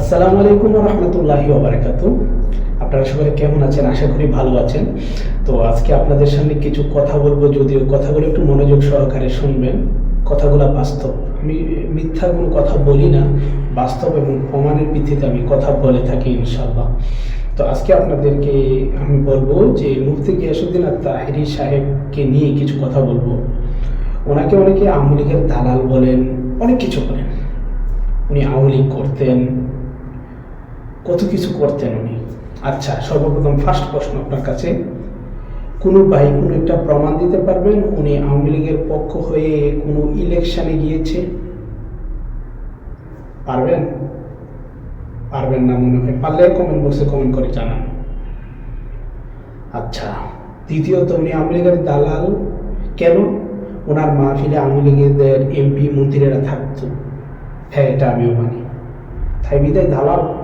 আসসালামু আলাইকুম রহমতুল্লাহি আপনারা সবাই কেমন আছেন? আশা করি ভালো আছেন। তো আজকে আপনাদের সামনে কিছু কথা বলব, যদিও কথাগুলো একটু মনোযোগ সহকারে শুনবেন। কথাগুলো বাস্তব। আমি মিথ্যা কোনো কথা বলি না। বাস্তব এবং প্রমাণের ভিত্তিতে আমি কথা বলে থাকি ইনশাল্লাহ তো আজকে আপনাদেরকে আমি বলব যে মুফতি গিয়াসুদ্দিন আর তাহিরি সাহেবকে নিয়ে কিছু কথা বলব। ওনাকে অনেকে আওয়ামী লীগের দালাল বলেন, অনেক কিছু বলেন। উনি আওয়ামী লীগ করতেন কত কিছু করতেন উনি। আচ্ছা সর্বপ্রথম ফার্স্ট প্রশ্ন আপনার কাছে। কোনো ভাই কোনো একটা প্রমাণ দিতে পারবেন? উনি আওয়ামী লীগের পক্ষ হয়ে কোনো ইলেকশনে গিয়েছে? পারবেন? পারবেন না মনে হয়। পারলে কমেন্ট বক্সে কমেন্ট করে জানান। আচ্ছা দ্বিতীয়ত উনি আওয়ামী লীগের দালাল। কেন? ওনার মাহফিলে আওয়ামী লীগের এমপি, মন্ত্রীরা থাকতো। হ্যাঁ এটা আমিও মানি। তাই বিদায়, দালাল।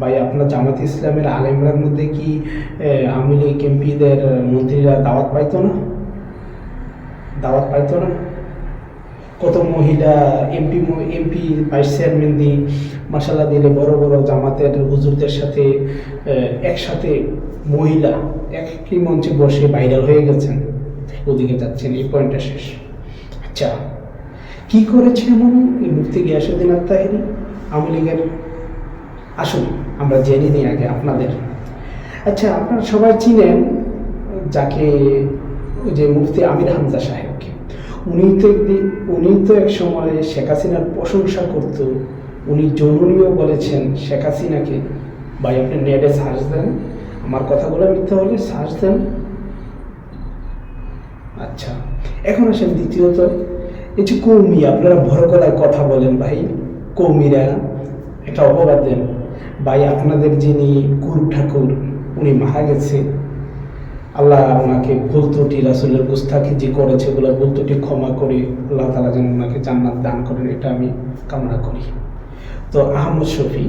ভাই, আপনার জামাত ইসলামের আলেমরার মধ্যে কি আওয়ামী লীগ, এমপিদের মন্ত্রীরা দাওয়াত পাইতো না? দাওয়াত পাইতো না? কত মহিলা, এমপি এমপি, ভাইস চেয়ারম্যান দিয়ে মাসাল্লাহ দিলে বড় বড় জামাতের হুজুরদের সাথে একসাথে মহিলা একই মঞ্চে বসে ভাইরাল হয়ে গেছেন। ওদিকে যাচ্ছেন, এই পয়েন্টটা শেষ। আচ্ছা কি করেছে এমন মুফতি গিয়াসুদ্দিন আত্মাহিরি, আওয়ামী লীগের আসুন, আমরা জেনে নিই আগে আপনাদের। আচ্ছা আপনারা সবাই চিনেন যাকে, যে মুফতি আমির হামজা সাহেবকে। উনি তো একদিন, উনি তো এক সময় শেখ হাসিনার প্রশংসা করত। উনি জননীয় বলেছেন, শেখ হাসিনাকে, ভাই, আপনি নেটে সার্চ দেন। আমার কথাগুলো মিথ্যা হলে সার্চ দেন। আচ্ছা এখন আসেন দ্বিতীয়ত। এই যে কৌমি, আপনারা ভর গলায় কথা বলেন ভাই। কৌমিরা একটা অপবাদ দেন। ভাই, আপনাদের যিনি গুরু ঠাকুর, উনি মারা গেছে। আল্লাহ ওনাকে ভুল ত্রুটি, রাসুলের গুস্তাখি যে করেছে ওগুলো, ভুল ত্রুটি ক্ষমা করে আল্লাহ তালা যেন ওনাকে জান্নাত দান করেন, এটা আমি কামনা করি। তো আহমদ শফি,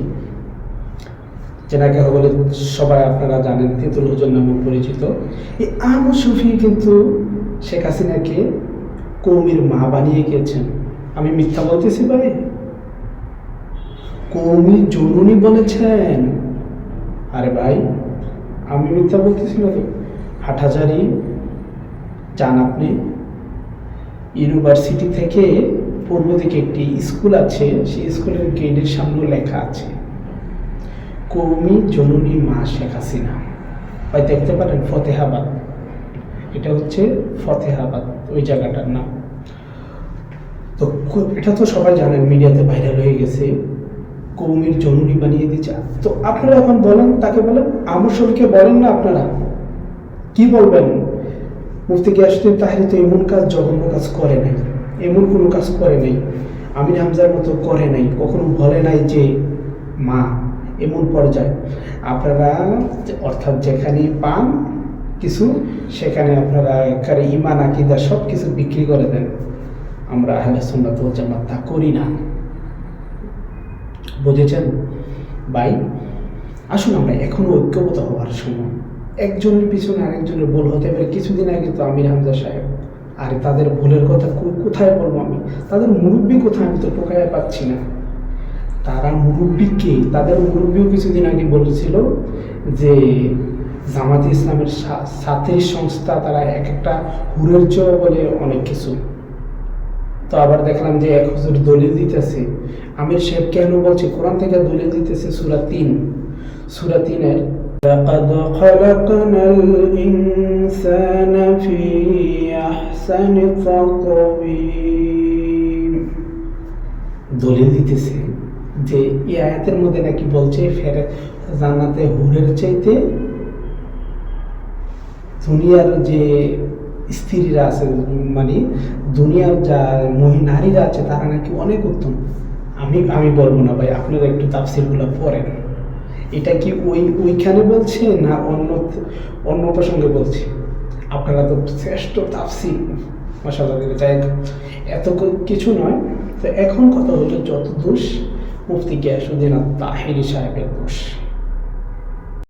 যেনাকে বলে সবাই আপনারা জানেন, তেঁতুল হুজুর নামে পরিচিত। এই আহমদ শফি কিন্তু শেখ হাসিনাকে কৌমির মা বানিয়ে গিয়েছেন। আমি মিথ্যা বলতেছি ভাই? কৌমি জননী বলেছেন। আরে ভাই, আমি মিথ্যা বলতেছি না তো হাটহাজারি যান আপনি? ইউনিভার্সিটি থেকে পূর্ব দিকে একটি স্কুল আছে, সেই স্কুলের গেটের সামনে লেখা আছে, কৌমি জননী মা শেখ হাসিনা। ভাই, দেখতে পারেন, ফতেহাবাদ। এটা হচ্ছে ফতেহাবাদ, ওই জায়গাটার নাম। তো এটা তো সবাই জানেন, মিডিয়াতে ভাইরাল হয়ে গেছে। কৌমির জরুরি বানিয়ে দিচ্ছে তো আপনারা এখন বলেন, তাকে বলেন শরীফকে বলেন না আপনারা? কি বলবেন? মুফতি গিয়াসুদ্দিন তাহিরি তো এমন কাজ, জঘন্য কাজ করে নাই। এমন কোনো কাজ করে নাই। আমির হামজার মতো করে নাই। কখনো বলে নাই যে, মা, এমন পর্যায়ে। আপনারা অর্থাৎ যেখানে পান কিছু, সেখানে আপনারা একেবারে ইমান আকিদা সব কিছু বিক্রি করে দেন। আমরা আহলে সুন্নাত জামাত তা করি না। বুঝেছেন? ভাই, আসুন আমরা এখনও ঐক্যবদ্ধ হওয়ার সময়। একজনের পিছনে আরেকজনের ভুল হতে পারে। কিছুদিন আগে তো আমির হামজা সাহেব, আর তাদের ভুলের কথা কোথায় বলব আমি? তাদের মুরব্বী কোথায় আমি তো টোকায় পাচ্ছি না। তারা মুরব্বীকে তাদের মুরব্বীও কিছুদিন আগে বলেছিল যে জামাত ইসলামের সা- ছাত্রী সংস্থা, তারা এক একটা হুরের বলে অনেক কিছু। তো আবার দেখলাম যে এক হুজুর দলিল দিতেছে আমির সাহেব কেন বলছে কোরআন থেকে দলিল দিতেছে সুরা তিন সুরা তিনের لقد خلقنا الإنسان في أحسن تقويم দলিল দিতেছে যে এই আয়াতের মধ্যে নাকি বলছে ফেরে জান্নাতে হুরের চাইতে দুনিয়ার যে স্ত্রীরা আছে মানে দুনিয়ার যা নারীরা আছে, তারা নাকি অনেক উত্তম। আমি আমি বলব না ভাই, আপনারা একটু তাফসিরগুলো পড়েন। এটা কি ওই, ওইখানে বলছে না অন্য অন্য প্রসঙ্গে বলছে? আপনারা তো শ্রেষ্ঠ তাফসির মশালা দিলে যাই এত কিছু নয়। তো এখন কথা হলো যত দোষ, মুফতি গিয়াসুদ্দিন তাহিরি সাহেবের দোষ।